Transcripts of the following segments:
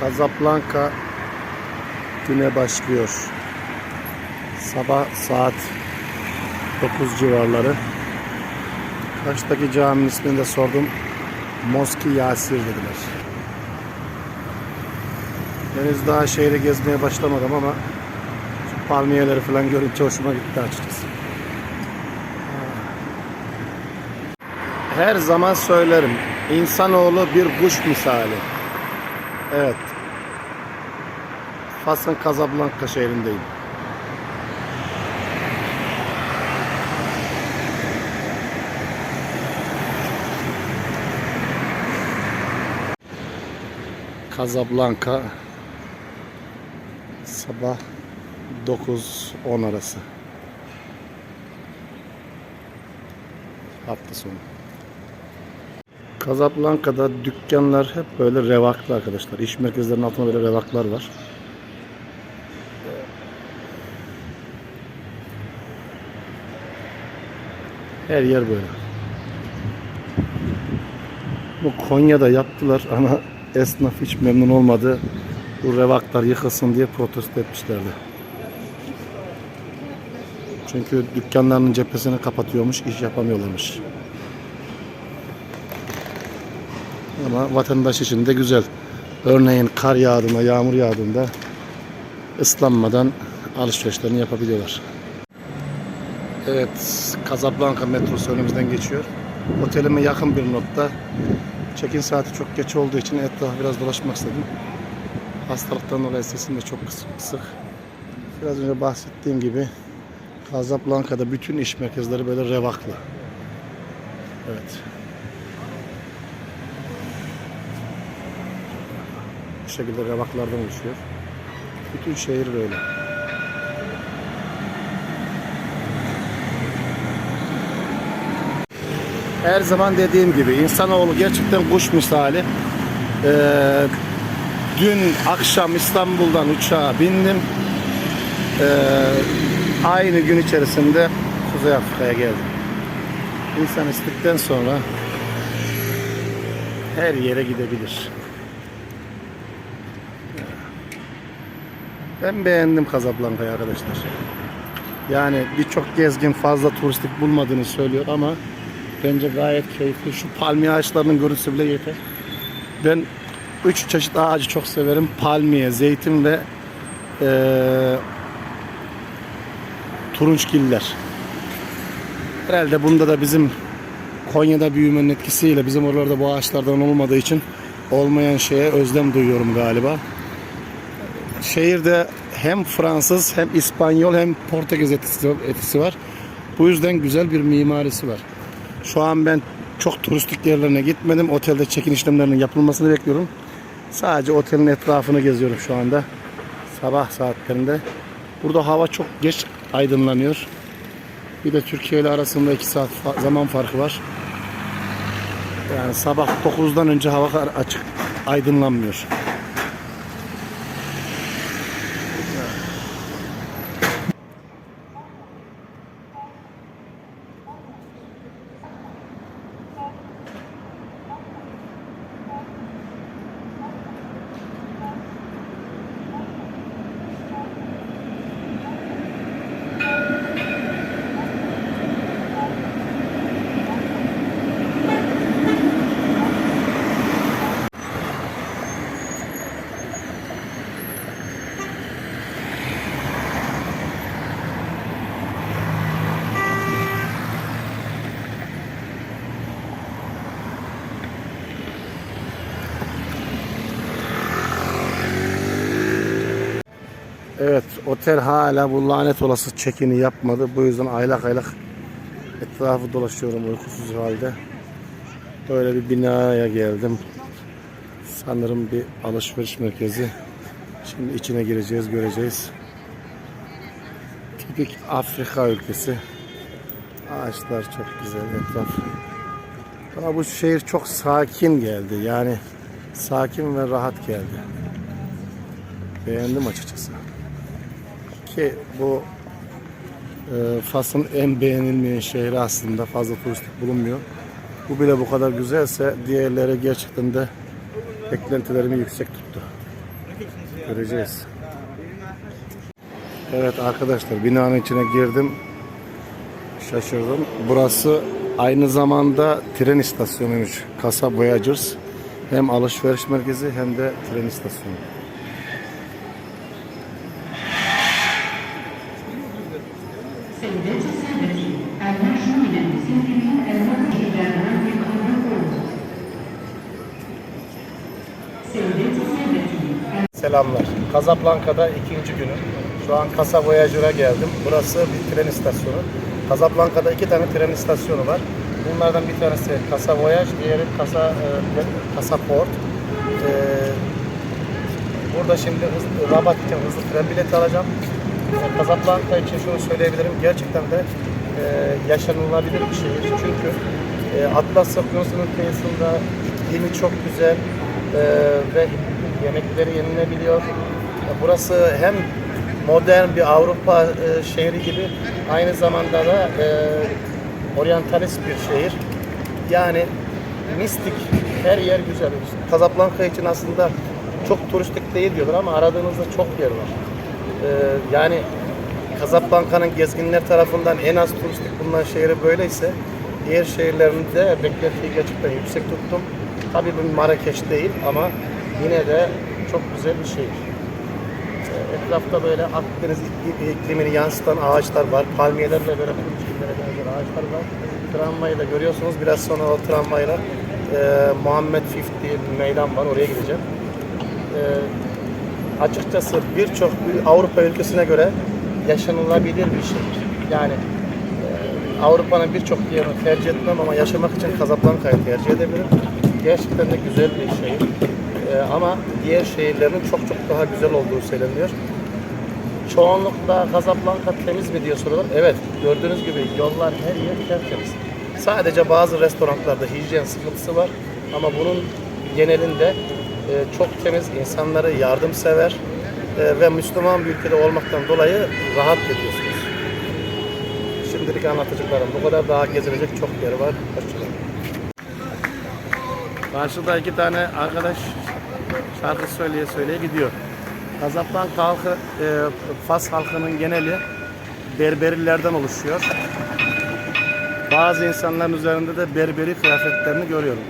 Casablanca güne başlıyor. Sabah saat 9 civarları. Karşıdaki caminin ismini de sordum. Moski Yasir dediler. Henüz daha şehri gezmeye başlamadım ama şu palmiyeleri falan görünce hoşuma gitti açıkçası. Her zaman söylerim. İnsanoğlu bir kuş misali. Evet. Fas'ın Casablanca şehrindeyim. Casablanca sabah 9-10 arası. Hafta sonu. Casablanca'da dükkanlar hep böyle revaklı arkadaşlar. İş merkezlerinin altında böyle revaklar var. Her yer böyle. Bu Konya'da yaptılar ama esnaf hiç memnun olmadı. Bu revaklar yıkılsın diye protesto etmişlerdi. Çünkü dükkanlarının cephesini kapatıyormuş, iş yapamıyorlarmış. Ama vatandaş için de güzel. Örneğin kar yağdığında, yağmur yağdığında ıslanmadan alışverişlerini yapabiliyorlar. Evet, Casablanca metrosu önümüzden geçiyor. Otelime yakın bir nokta. Check-in saati çok geç olduğu için etrafı biraz dolaşmak istedim. Hastalıktan dolayı sesim de çok kısık. kısık. Biraz önce bahsettiğim gibi Casablanca'da bütün iş merkezleri böyle revaklı. Evet. Bu şekilde revaklardan oluşuyor. Bütün şehir böyle. Her zaman dediğim gibi insanoğlu gerçekten kuş misali. Ee, dün akşam İstanbul'dan uçağa bindim. Ee, aynı gün içerisinde Kuzey Afrika'ya geldim. İnsan istikten sonra her yere gidebilir. Ben beğendim Casablanca'yı arkadaşlar. Yani birçok gezgin fazla turistik bulmadığını söylüyor ama bence gayet keyifli. Şu palmiye ağaçlarının görüntüsü bile yeter. Ben üç çeşit ağacı çok severim. Palmiye, zeytin ve eee turunçgiller. Herhalde bunda da bizim Konya'da büyümenin etkisiyle bizim oralarda bu ağaçlardan olmadığı için olmayan şeye özlem duyuyorum galiba. Şehirde hem Fransız hem İspanyol hem Portekiz etkisi var. Bu yüzden güzel bir mimarisi var. Şu an ben çok turistik yerlerine gitmedim. Otelde çekin işlemlerinin yapılmasını bekliyorum. Sadece otelin etrafını geziyorum şu anda. Sabah saatlerinde. Burada hava çok geç aydınlanıyor. Bir de Türkiye ile arasında 2 saat zaman farkı var. Yani sabah 9'dan önce hava açık aydınlanmıyor. Evet, otel hala bu lanet olası çekini yapmadı. Bu yüzden aylak aylak etrafı dolaşıyorum uykusuz halde. Böyle bir binaya geldim. Sanırım bir alışveriş merkezi. Şimdi içine gireceğiz, göreceğiz. Tipik Afrika ülkesi. Ağaçlar çok güzel, etraf. Ama bu şehir çok sakin geldi. Yani sakin ve rahat geldi. Beğendim açıkçası ki bu e, Fas'ın en beğenilmeyen şehri aslında fazla turistik bulunmuyor. Bu bile bu kadar güzelse diğerleri gerçekten de beklentilerimi yüksek tuttu. Göreceğiz. Evet arkadaşlar binanın içine girdim. Şaşırdım. Burası aynı zamanda tren istasyonuymuş. Kasa Voyagers. Hem alışveriş merkezi hem de tren istasyonu. Selamlar. Casablanca'da ikinci günüm. Şu an Casa Voyager'a geldim. Burası bir tren istasyonu. Casablanca'da iki tane tren istasyonu var. Bunlardan bir tanesi Casa Voyage, diğeri Casa, e, Casa Port. E, burada şimdi hızlı, Rabat için hızlı tren bileti alacağım. E, için şunu söyleyebilirim. Gerçekten de e, yaşanılabilir bir şehir. Çünkü e, Atlas Okyanusu'nun kıyısında iklimi çok güzel e, ve yemekleri yenilebiliyor. Burası hem modern bir Avrupa e, şehri gibi aynı zamanda da e, oryantalist bir şehir. Yani mistik, her yer güzel. Casablanca için aslında çok turistik değil diyorlar ama aradığınızda çok yer var. E, yani Casablanca'nın gezginler tarafından en az turistik bulunan şehri böyleyse diğer şehirlerinde beklentiyi gerçekten yüksek tuttum. Tabii bu Marrakeş değil ama yine de çok güzel bir şehir. E, Etrafta böyle Akdeniz ikli- iklimini yansıtan ağaçlar var. Palmiyelerle böyle kılıçkillere benzer ağaçlar var. Tramvayı da görüyorsunuz. Biraz sonra o tramvayla e, Muhammed Fifth diye bir meydan var. Oraya gideceğim. E, açıkçası birçok Avrupa ülkesine göre yaşanılabilir bir şehir. Yani e, Avrupa'nın birçok yerini tercih etmem ama yaşamak için Casablanca'yı tercih edebilirim. Gerçekten de güzel bir şehir. E, ama diğer şehirlerin çok çok daha güzel olduğu söyleniyor. Çoğunlukla Casablanca temiz mi diye soruyorlar. Evet, gördüğünüz gibi yollar her yer tertemiz. Sadece bazı restoranlarda hijyen sıkıntısı var ama bunun genelinde e, çok temiz, insanları yardımsever e, ve Müslüman bir ülkede olmaktan dolayı rahat ediyorsunuz. Şimdilik anlatacaklarım bu kadar. Daha gezilecek çok yer var. Hoşçakalın. Karşıda iki tane arkadaş şarkı söyleye söyleye gidiyor. Casablanca halkı, e, Fas halkının geneli Berberilerden oluşuyor. Bazı insanların üzerinde de berberi kıyafetlerini görüyorum.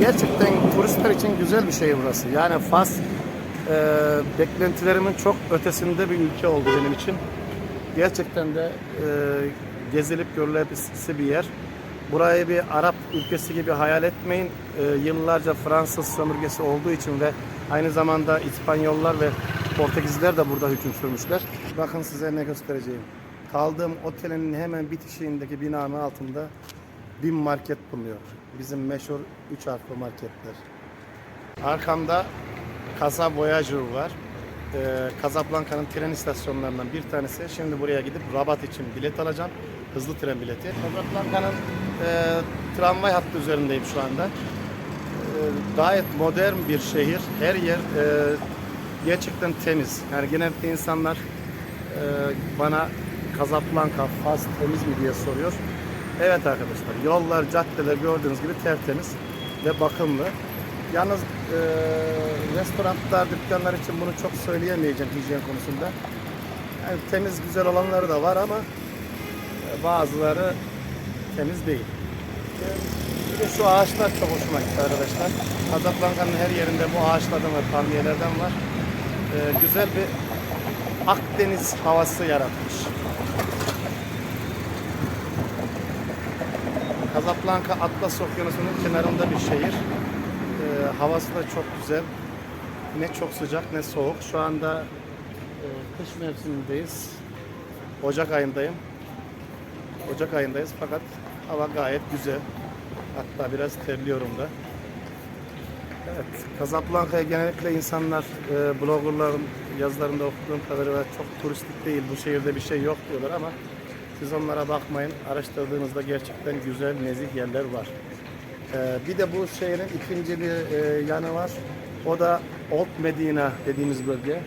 Gerçekten turistler için güzel bir şehir burası. Yani Fas e, beklentilerimin çok ötesinde bir ülke oldu benim için. Gerçekten de e, gezilip görülebilisi bir yer. Burayı bir Arap ülkesi gibi hayal etmeyin. E, yıllarca Fransız sömürgesi olduğu için ve aynı zamanda İspanyollar ve Portekizliler de burada hüküm sürmüşler. Bakın size ne göstereceğim. Kaldığım otelin hemen bitişiğindeki binanın altında bir market bulunuyor. Bizim meşhur üç harfli marketler. Arkamda Casa Voyager var. Ee, Casablanca'nın tren istasyonlarından bir tanesi. Şimdi buraya gidip Rabat için bilet alacağım. Hızlı tren bileti. Casablanca'nın e, tramvay hattı üzerindeyim şu anda. E, gayet modern bir şehir. Her yer e, gerçekten temiz. Yani genellikle insanlar e, bana Casablanca, Fas temiz mi diye soruyor. Evet arkadaşlar yollar, caddeler gördüğünüz gibi tertemiz ve bakımlı. Yalnız e, restoranlar, dükkanlar için bunu çok söyleyemeyeceğim hijyen konusunda. Yani temiz güzel olanları da var ama e, bazıları temiz değil. Bir de şu ağaçlar çok hoşuma gitti arkadaşlar. Casablanca'nın her yerinde bu ağaçlardan ve palmiyelerden var. E, güzel bir Akdeniz havası yaratmış. Casablanca Atlas Okyanusu'nun kenarında bir şehir. Havası da çok güzel. Ne çok sıcak ne soğuk. Şu anda e, kış mevsimindeyiz. Ocak ayındayım. Ocak ayındayız fakat hava gayet güzel. Hatta biraz terliyorum da. Evet, Casablanca'ya genellikle insanlar e, bloggerların yazılarında okuduğum kadarıyla çok turistik değil, bu şehirde bir şey yok diyorlar ama siz onlara bakmayın. Araştırdığınızda gerçekten güzel, nezih yerler var. Ee, bir de bu şehrin ikinci bir e, yanı var. O da Old Medina dediğimiz bölge.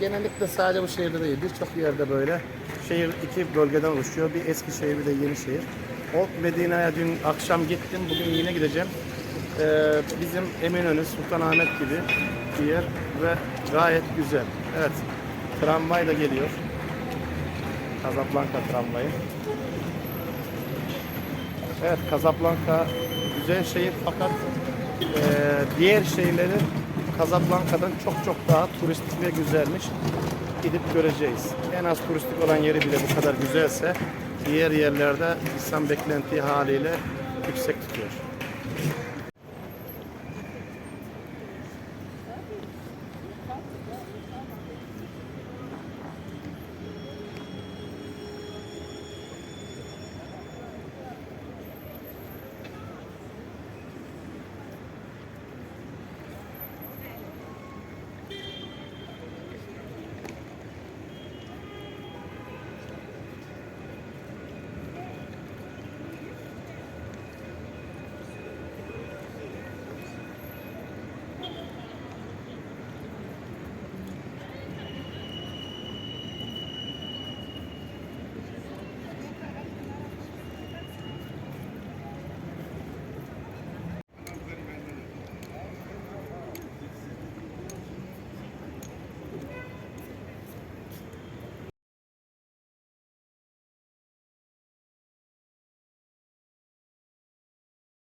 genellikle sadece bu şehirde değil, birçok yerde böyle. Şehir iki bölgeden oluşuyor. Bir eski şehir bir de yeni şehir. Old Medine'ye dün akşam gittim, bugün yine gideceğim. Ee, bizim Eminönü, Sultanahmet gibi bir yer ve gayet güzel. Evet, tramvay da geliyor. Casablanca tramvayı. Evet, Casablanca güzel şehir fakat e, diğer şehirleri Casablanca'dan çok çok daha turistik ve güzelmiş. Gidip göreceğiz. En az turistik olan yeri bile bu kadar güzelse diğer yerlerde insan beklentiyi haliyle yüksek tutuyor.